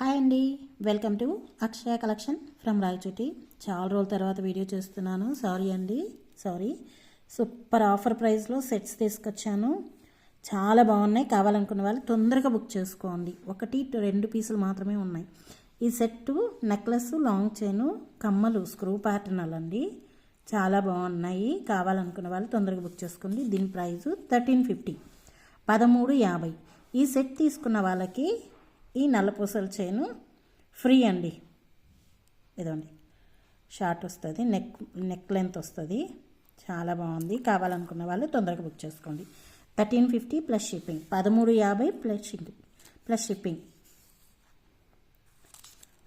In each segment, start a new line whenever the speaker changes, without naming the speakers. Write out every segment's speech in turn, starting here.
Hi అండి. Welcome to Akshaya collection from Rayachoti. చాలా రోజుల తర్వాత వీడియో చేస్తున్నాను. సారీ అండి. సారీ. సూపర్ ఆఫర్ ప్రైస్లో సెట్స్ తీసుకొచ్చాను. చాలా బాగున్నాయి. కావాలనుకున్న వాళ్ళు తొందరగా బుక్ చేసుకోండి. ఒకటి టు రెండు పీసులు మాత్రమే ఉన్నాయి. ఈ సెట్టు నెక్లెస్ లాంగ్ చైను కమ్మలు స్క్రూ ప్యాటర్నల్ అండి. చాలా బాగున్నాయి. కావాలనుకున్న వాళ్ళు తొందరగా బుక్ చేసుకోండి. దీని ప్రైజు థర్టీన్ ఫిఫ్టీ. పదమూడు యాభై. ఈ సెట్ తీసుకున్న వాళ్ళకి ఈ నల్లపూసల చైను ఫ్రీ అండి. ఇదండి షార్ట్ వస్తుంది నెక్ నెక్ లెంత్ వస్తుంది. చాలా బాగుంది. కావాలనుకున్న వాళ్ళు తొందరగా బుక్ చేసుకోండి. Thirteen fifty plus shipping. పదమూడు యాభై plus shipping. Plus shipping.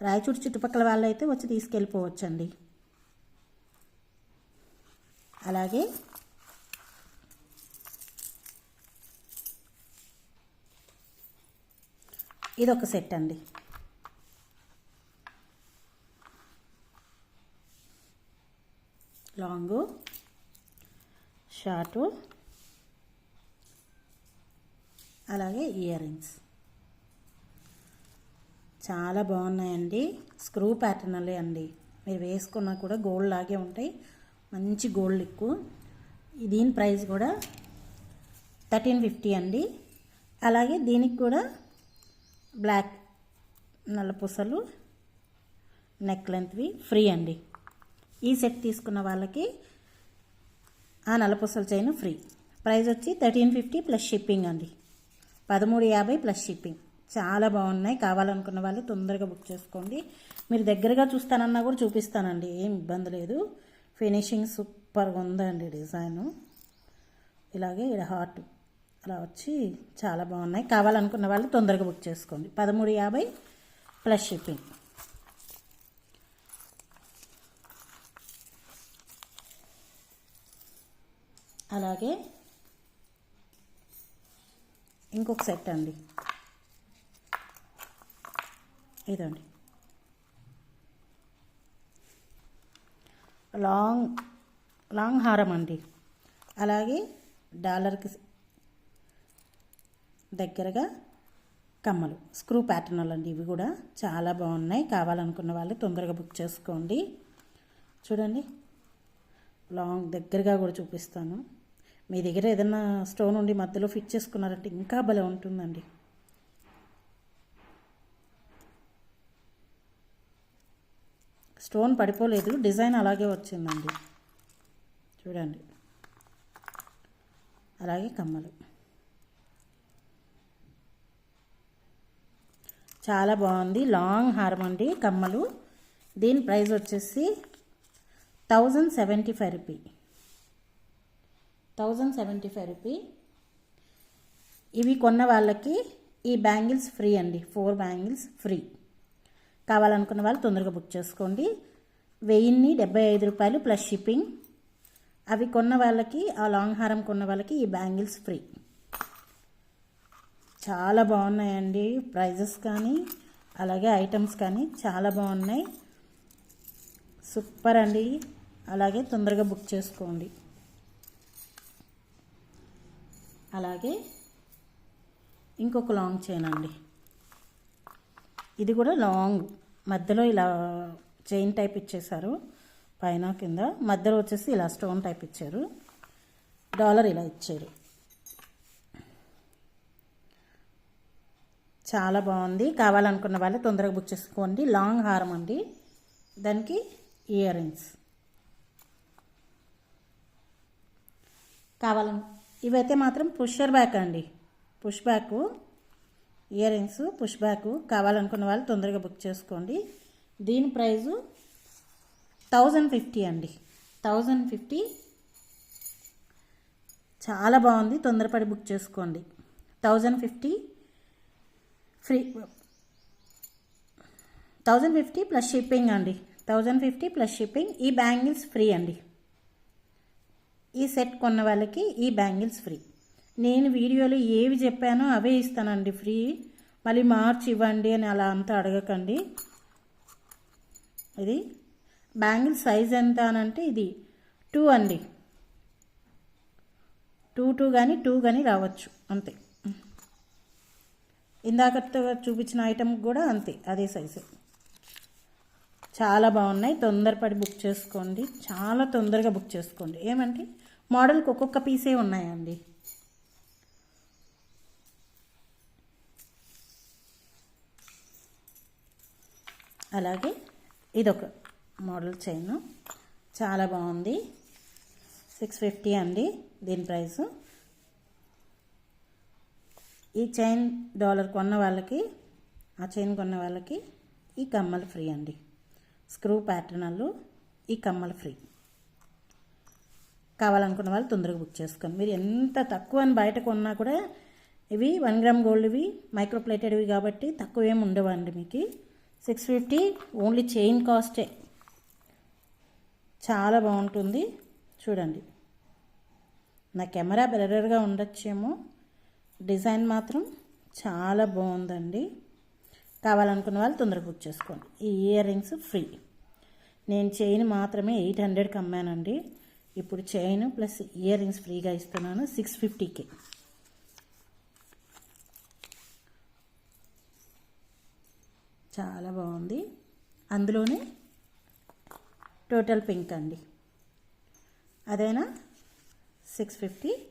Raichur చుట్టుపక్కల వాళ్ళైతే వచ్చి తీసుకెళ్ళిపోవచ్చండి. అలాగే ఇది ఒక సెట్ అండి. లాంగు షార్టు అలాగే ఇయర్ రింగ్స్. చాలా బాగున్నాయండి. స్క్రూ ప్యాటర్న్లే అండి. మీరు వేసుకున్నా కూడా గోల్డ్ లాగే ఉంటాయి. మంచి గోల్డ్ ఎక్కువ దీని ప్రైస్ కూడా థర్టీన్ ఫిఫ్టీ అండి. అలాగే దీనికి కూడా బ్లాక్ నల్ల పూసలు నెక్ లెంత్వి ఫ్రీ అండి. ఈ సెట్ తీసుకున్న వాళ్ళకి ఆ నల్లపూసల చైన్ ఫ్రీ. ప్రైస్ వచ్చి థర్టీన్ ఫిఫ్టీ ప్లస్ షిప్పింగ్ అండి. పదమూడు యాభై ప్లస్ షిప్పింగ్. చాలా బాగున్నాయి. కావాలనుకున్న వాళ్ళు తొందరగా బుక్ చేసుకోండి. మీరు దగ్గరగా చూస్తానన్నా కూడా చూపిస్తానండి. ఏం ఇబ్బంది లేదు. ఫినిషింగ్ సూపర్గా ఉందండి డిజైను. ఇలాగే ఇక్కడ హార్ట్ అలా వచ్చి చాలా బాగున్నాయి. కావాలనుకున్న వాళ్ళు తొందరగా బుక్ చేసుకోండి. పదమూడు యాభై ప్లస్ షిప్పింగ్. అలాగే ఇంకొక సెట్ అండి. ఇదండి. లాంగ్ లాంగ్ హారం అండి. అలాగే డాలర్కి దగ్గరగా కమ్మలు. స్క్రూ ప్యాటర్న్లు అండి ఇవి కూడా. చాలా బాగున్నాయి. కావాలనుకున్న వాళ్ళు తొందరగా బుక్ చేసుకోండి. చూడండి. లాంగ్ దగ్గరగా కూడా చూపిస్తాను. మీ దగ్గర ఏదైనా స్టోన్ ఉండి మధ్యలో ఫిట్ చేసుకున్నారంటే ఇంకా భలే ఉంటుందండి. స్టోన్ పడిపోలేదు. డిజైన్ అలాగే వచ్చిందండి. చూడండి. అలాగే కమ్మలు. చాలా బాగుంది. లాంగ్ హారం అండి కమ్మలు. దీని ప్రైస్ వచ్చేసి thousand seventy five rupee. Thousand seventy five rupee. ఇవి కొన్న వాళ్ళకి ఈ బ్యాంగిల్స్ ఫ్రీ అండి. Four bangles free. కావాలనుకున్న వాళ్ళు తొందరగా బుక్ చేసుకోండి. వెయ్యిన్ని డెబ్బై ఐదు రూపాయలు ప్లస్ షిప్పింగ్. అవి కొన్న వాళ్ళకి ఆ లాంగ్ హారం కొన్న వాళ్ళకి ఈ బ్యాంగిల్స్ ఫ్రీ. చాలా బాగున్నాయండి. ప్రైజెస్ కానీ అలాగే ఐటమ్స్ కానీ చాలా బాగున్నాయి. సూపర్ అండి. అలాగే తొందరగా బుక్ చేసుకోండి. అలాగే ఇంకొక లాంగ్ చైన్ అండి. ఇది కూడా లాంగ్ మధ్యలో ఇలా చైన్ టైప్ ఇచ్చేసారు పైన కింద. మధ్యలో వచ్చేసి ఇలా స్టోన్ టైప్ ఇచ్చారు. డాలర్ ఇలా ఇచ్చారు. చాలా బాగుంది. కావాలనుకున్న వాళ్ళు తొందరగా బుక్ చేసుకోండి. లాంగ్ హారం అండి. దానికి ఇయర్ రింగ్స్. కావాలను ఇవైతే మాత్రం పుషర్ బ్యాక్ అండి. Push back earrings push back. కావాలనుకున్న వాళ్ళు తొందరగా బుక్ చేసుకోండి. దీని ప్రైజు థౌజండ్ ఫిఫ్టీ అండి. Thousand fifty. చాలా బాగుంది. తొందరపడి బుక్ చేసుకోండి. Thousand fifty free. Thousand fifty plus shipping అండి. Thousand fifty plus shipping. ఈ బ్యాంగిల్స్ ఫ్రీ అండి. ఈ సెట్ కొన్న వాళ్ళకి ఈ బ్యాంగిల్స్ ఫ్రీ. నేను వీడియోలో ఏవి చెప్పానో అవే ఇస్తానండి ఫ్రీ. మళ్ళీ మార్చి ఇవ్వండి అని అలా అంతా అడగకండి. ఇది బ్యాంగిల్ సైజ్ ఎంత అని అంటే ఇది టూ అండి. టూ టూ కానీ టూ కానీ రావచ్చు. అంతే. ఇందాకతో చూపించిన ఐటమ్ కూడా అంతే అదే సైజు చాలా బాగున్నాయి తొందరపడి బుక్ చేసుకోండి. చాలా తొందరగా బుక్ చేసుకోండి. ఏమంటే మోడల్కి ఒక్కొక్క పీసే ఉన్నాయండి. అలాగే ఇదొక మోడల్ చైన్ చాలా బాగుంది. సిక్స్ ఫిఫ్టీ అండి దీని ప్రైస్ ఈ చైన్ డాలర్ కొన్న వాళ్ళకి ఆ చైన్ కొన్న వాళ్ళకి ఈ కమ్మలు ఫ్రీ అండి. స్క్రూ ప్యాటర్నలు ఈ కమ్మలు ఫ్రీ. కావాలనుకున్న వాళ్ళు తొందరగా బుక్ చేసుకోండి. మీరు ఎంత తక్కువ అని బయట కొన్నా కూడా ఇవి వన్ గ్రామ్ గోల్డ్ ఇవి కాబట్టి తక్కువ ఏమి ఉండవండి మీకు. సిక్స్ ఫిఫ్టీ ఓన్లీ చైన్ కాస్టే. చాలా బాగుంటుంది. చూడండి. నా కెమెరా బెరర్గా ఉండొచ్చేమో. డిజైన్ మాత్రం చాలా బాగుందండి. కావాలనుకున్న వాళ్ళు తొందరగా బుక్ చేసుకోండి. ఈ ఇయర్ రింగ్స్ ఫ్రీ. నేను చైన్ మాత్రమే ఎయిట్ హండ్రెడ్కి అమ్మానండి. ఇప్పుడు చైన్ ప్లస్ ఇయర్ రింగ్స్ ఫ్రీగా ఇస్తున్నాను సిక్స్ ఫిఫ్టీకి. చాలా బాగుంది. అందులోనే టోటల్ పింక్ అండి. అదేనా? Six fifty.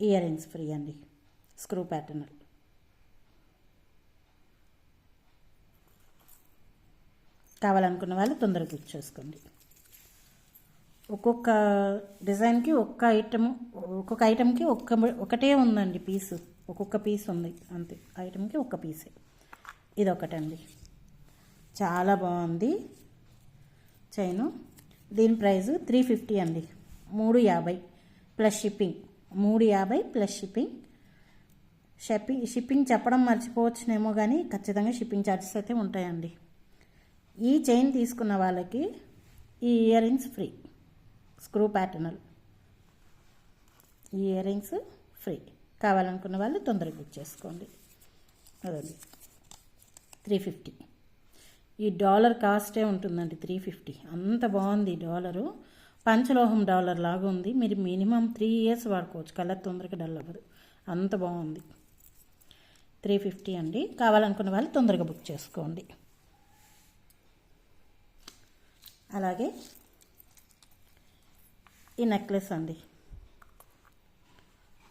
Ear rings free అండి. Screw pattern. కావాలనుకున్న వాళ్ళు తొందరగా బుక్ చేసుకోండి. ఒక్కొక్క డిజైన్కి ఒక్క ఐటమ్ ఒక్కొక్క ఐటమ్కి ఒక్క ఒకటే ఉందండి పీసు. ఒక్కొక్క పీస్ ఉంది అంతే. ఐటమ్కి ఒక్క పీసే. ఇది ఒకటండి చాలా బాగుంది చైను. దీని ప్రైస్ త్రీ ఫిఫ్టీ అండి. మూడు యాభై ప్లస్ షిప్పింగ్. మూడు యాభై ప్లస్ షిప్పింగ్. షిప్పింగ్ షిప్పింగ్ చెప్పడం మర్చిపోవచ్చునేమో కానీ ఖచ్చితంగా షిప్పింగ్ ఛార్జెస్ అయితే ఉంటాయండి. ఈ చైన్ తీసుకున్న వాళ్ళకి ఈ earrings free. Screw paternal. ఈ ఇయర్ రింగ్స్ ఫ్రీ. కావాలనుకున్న వాళ్ళు తొందరగా బుక్ చేసుకోండి. అదండి. Three fifty. ఈ డాలర్ కాస్టే ఉంటుందండి త్రీ ఫిఫ్టీ. అంత బాగుంది డాలరు. పంచలోహం డాలర్ లాగా ఉంది. మీరు మినిమం త్రీ ఇయర్స్ వాడుకోవచ్చు కలర్ తొందరగా డల్ అవ్వదు. అంత బాగుంది. త్రీ ఫిఫ్టీ అండి. కావాలనుకున్న వాళ్ళు తొందరగా బుక్ చేసుకోండి. అలాగే ఈ నెక్లెస్ అండి.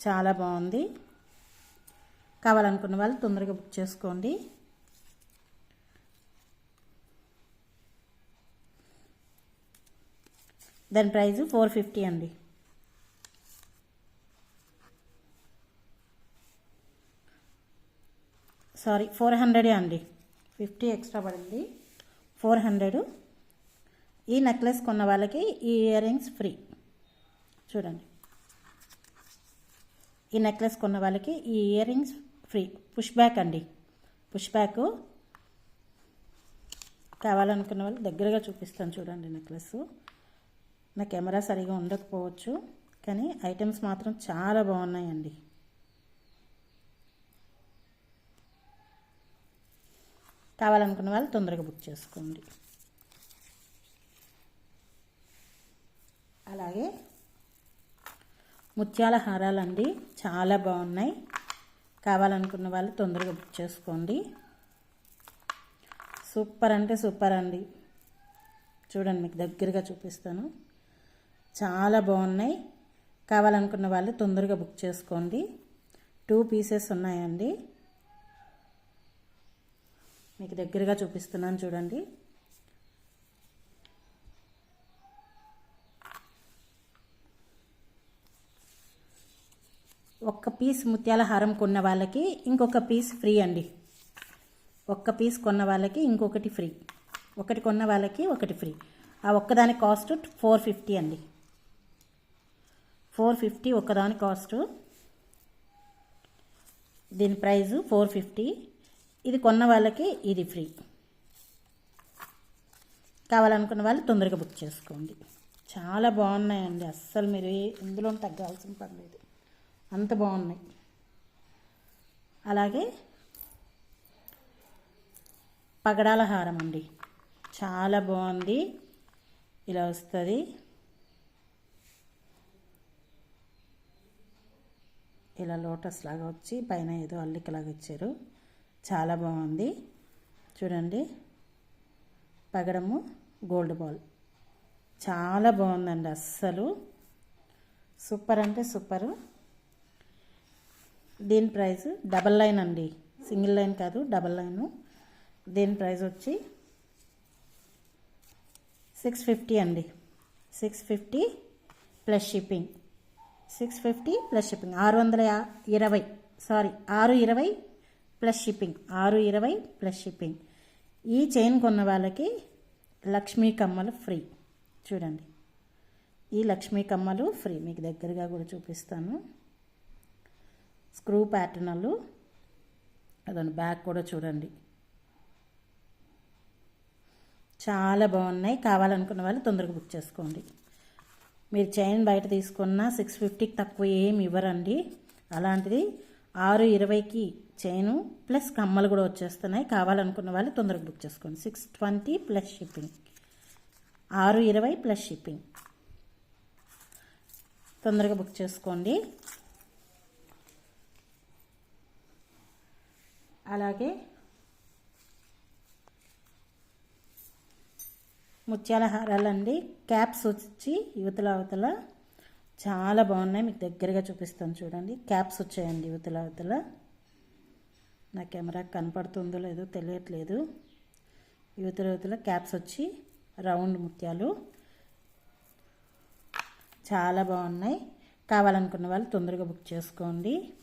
చాలా బాగుంది. కావాలనుకున్న వాళ్ళు తొందరగా బుక్ చేసుకోండి. దాని ప్రైస్ ఫోర్ ఫిఫ్టీ అండి. సారీ ఫోర్ హండ్రెడే అండి. ఫిఫ్టీ ఎక్స్ట్రా పడింది. Four hundred. ఈ నెక్లెస్ కొన్న వాళ్ళకి ఈ ఇయర్ రింగ్స్ ఫ్రీ. చూడండి. ఈ నెక్లెస్ కొన్న వాళ్ళకి ఈ earrings free. Push back అండి. పుష్ బ్యాక్ కావాలనుకున్న వాళ్ళు దగ్గరగా చూపిస్తాను చూడండి నెక్లెస్. నా కెమెరా సరిగా ఉండకపోవచ్చు కానీ ఐటమ్స్ మాత్రం చాలా బాగున్నాయండి. కావాలనుకున్న వాళ్ళు తొందరగా బుక్ చేసుకోండి. అలాగే ముత్యాల హారాలండి చాలా బాగున్నాయి. కావాలనుకున్న వాళ్ళు తొందరగా బుక్ చేసుకోండి. సూపర్ అంటే సూపర్ అండి. చూడండి మీకు దగ్గరగా చూపిస్తాను. చాలా బాగున్నాయి. కావాలనుకున్న వాళ్ళు తొందరగా బుక్ చేసుకోండి. టూ పీసెస్ ఉన్నాయండి. మీకు దగ్గరగా చూపిస్తున్నాను చూడండి. ఒక్క పీస్ ముత్యాల హారం కొన్న వాళ్ళకి ఇంకొక పీస్ ఫ్రీ అండి. ఒక్క పీస్ కొన్న వాళ్ళకి ఇంకొకటి ఫ్రీ. ఒకటి కొన్న వాళ్ళకి ఒకటి ఫ్రీ. ఆ ఒక్కదాని కాస్ట్ ఫోర్ ఫిఫ్టీ అండి. ఫోర్ ఫిఫ్టీ ఒక్కదాని కాస్ట్. దీని ప్రైజు ఫోర్ ఫిఫ్టీ. ఇది కొన్న వాళ్ళకి ఇది ఫ్రీ. కావాలనుకున్న వాళ్ళు తొందరగా బుక్ చేసుకోండి. చాలా బాగున్నాయండి. అస్సలు మీరు ఇందులో తగ్గాల్సిన పర్లేదు అంత బాగున్నాయి. అలాగే పగడాల హారం అండి. చాలా బాగుంది. ఇలా వస్తుంది. ఇలా లోటస్ లాగా వచ్చి పైన ఏదో అల్లికలాగా ఇచ్చారు. చాలా బాగుంది. చూడండి. పగడము గోల్డ్ బాల్. చాలా బాగుందండి అస్సలు. సూపర్ అంటే సూపరు. దీని ప్రైస్ డబల్ లైన్ అండి. సింగిల్ లైన్ కాదు డబల్ లైను దీని ప్రైస్ వచ్చి సిక్స్ ఫిఫ్టీ అండి. Six fifty plus shipping. Six fifty plus shipping. ఆరు వందల ఇరవై సారీ ఆరు ఇరవై ప్లస్ షిప్పింగ్. ఆరు ఇరవై ప్లస్ షిప్పింగ్. ఈ చైన్ కొన్న వాళ్ళకి లక్ష్మీ కమ్మలు ఫ్రీ. చూడండి. ఈ లక్ష్మీ కమ్మలు ఫ్రీ. మీకు దగ్గరగా కూడా చూపిస్తాను. స్క్రూ ప్యాటర్నలు. అదొని బ్యాక్ కూడా చూడండి. చాలా బాగున్నాయి. కావాలనుకున్న వాళ్ళు తొందరగా బుక్ చేసుకోండి. మీరు చైన్ బయట తీసుకున్న సిక్స్ ఫిఫ్టీకి తక్కువ ఏమి ఇవ్వరండి. అలాంటిది ఆరు ఇరవైకి చైను ప్లస్ కమ్మలు కూడా వచ్చేస్తున్నాయి. కావాలనుకున్న వాళ్ళు తొందరగా బుక్ చేసుకోండి. Six twenty plus shipping. ఆరు ఇరవై ప్లస్ షిప్పింగ్. తొందరగా బుక్ చేసుకోండి. అలాగే ముత్యాల హారాలండి. క్యాప్స్ వచ్చి యువతల అవతల. చాలా బాగున్నాయి. మీకు దగ్గరగా చూపిస్తాను చూడండి. క్యాప్స్ వచ్చాయండి యువతల అవతల. నా కెమెరా కనపడుతుందో లేదో తెలియట్లేదు. యువతల యువతల క్యాప్స్ వచ్చి రౌండ్ ముత్యాలు. చాలా బాగున్నాయి. కావాలనుకున్న వాళ్ళు తొందరగా బుక్ చేసుకోండి.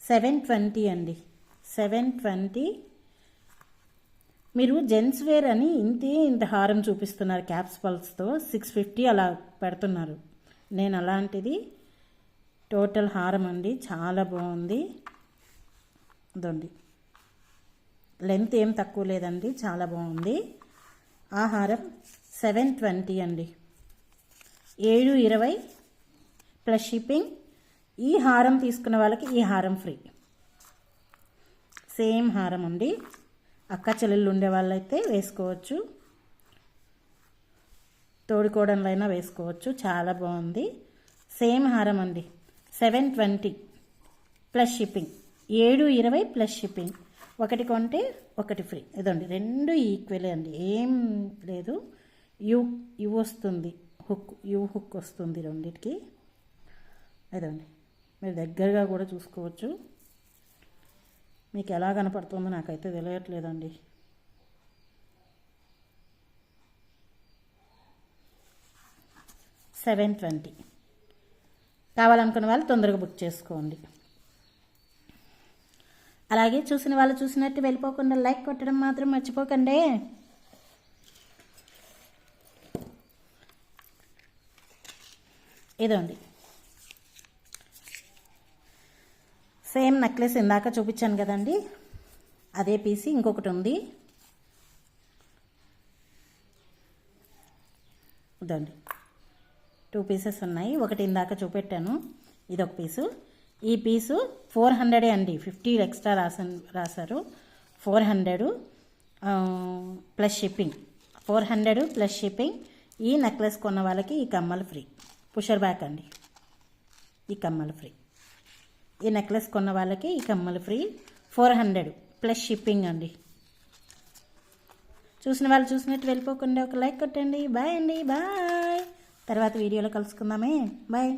సెవెన్ ట్వంటీ అండి. సెవెన్ ట్వంటీ మీరు జెంట్స్ వేర్ అని ఇంతే ఇంత హారం చూపిస్తున్నారు క్యాప్స్ పల్స్తో. సిక్స్ ఫిఫ్టీ అలా పెడుతున్నారు. నేను అలాంటిది టోటల్ హారం అండి. చాలా బాగుంది. ఇదండి. లెంత్ ఏం తక్కువ లేదండి. చాలా బాగుంది. ఆ హారం సెవెన్ ట్వంటీ అండి. ఏడు ఇరవై ప్లస్ షిప్పింగ్. ఈ హారం తీసుకున్న వాళ్ళకి ఈ హారం ఫ్రీ. సేమ్ హారం అండి. అక్క చెల్లెళ్ళు ఉండే వాళ్ళైతే వేసుకోవచ్చు. తోడుకోవడంలో వేసుకోవచ్చు. చాలా బాగుంది. సేమ్ హారం అండి. Seven twenty plus shipping. ఏడు ఇరవై ప్లస్ షిప్పింగ్. ఒకటి కొంటే ఒకటి ఫ్రీ. ఇదండి. రెండు ఈక్వలే అండి. ఏం లేదు. యూ యూ వస్తుంది. హుక్ యూ హుక్ వస్తుంది రెండింటికి. ఇదండి. మీరు దగ్గరగా కూడా చూసుకోవచ్చు. మీకు ఎలా కనపడుతుందో నాకైతే తెలియట్లేదండి. Seven twenty. కావాలనుకున్న వాళ్ళు తొందరగా బుక్ చేసుకోండి. అలాగే చూసిన వాళ్ళు చూసినట్టు వెళ్ళిపోకుండా లైక్ కొట్టడం మాత్రం మర్చిపోకండి. ఇదండి. సేమ్ నెక్లెస్ ఇందాక చూపించాను కదండి. అదే పీసి ఇంకొకటి ఉంది. ఇదండి. టూ పీసెస్ ఉన్నాయి. ఒకటి ఇందాక చూపెట్టాను. ఇది ఒక పీసు. ఈ పీసు ఫోర్ హండ్రెడే అండి. ఫిఫ్టీ ఎక్స్ట్రా రాసా రాశారు. Four hundred plus shipping. Four hundred plus shipping. ఈ నెక్లెస్ కొన్న వాళ్ళకి ఈ కమ్మలు ఫ్రీ. పుషర్ బ్యాక్ అండి. ఈ కమ్మలు ఫ్రీ. ఈ నెక్లెస్ కొన్న వాళ్ళకి ఈ కమ్మలు free four hundred plus shipping అండి. చూసిన వాళ్ళు చూసినట్టు వెళ్ళిపోకుండా ఒక లైక్ కొట్టండి. బాయ్ అండి. బాయ్. తర్వాత వీడియోలో కలుసుకుందామే. బాయ్.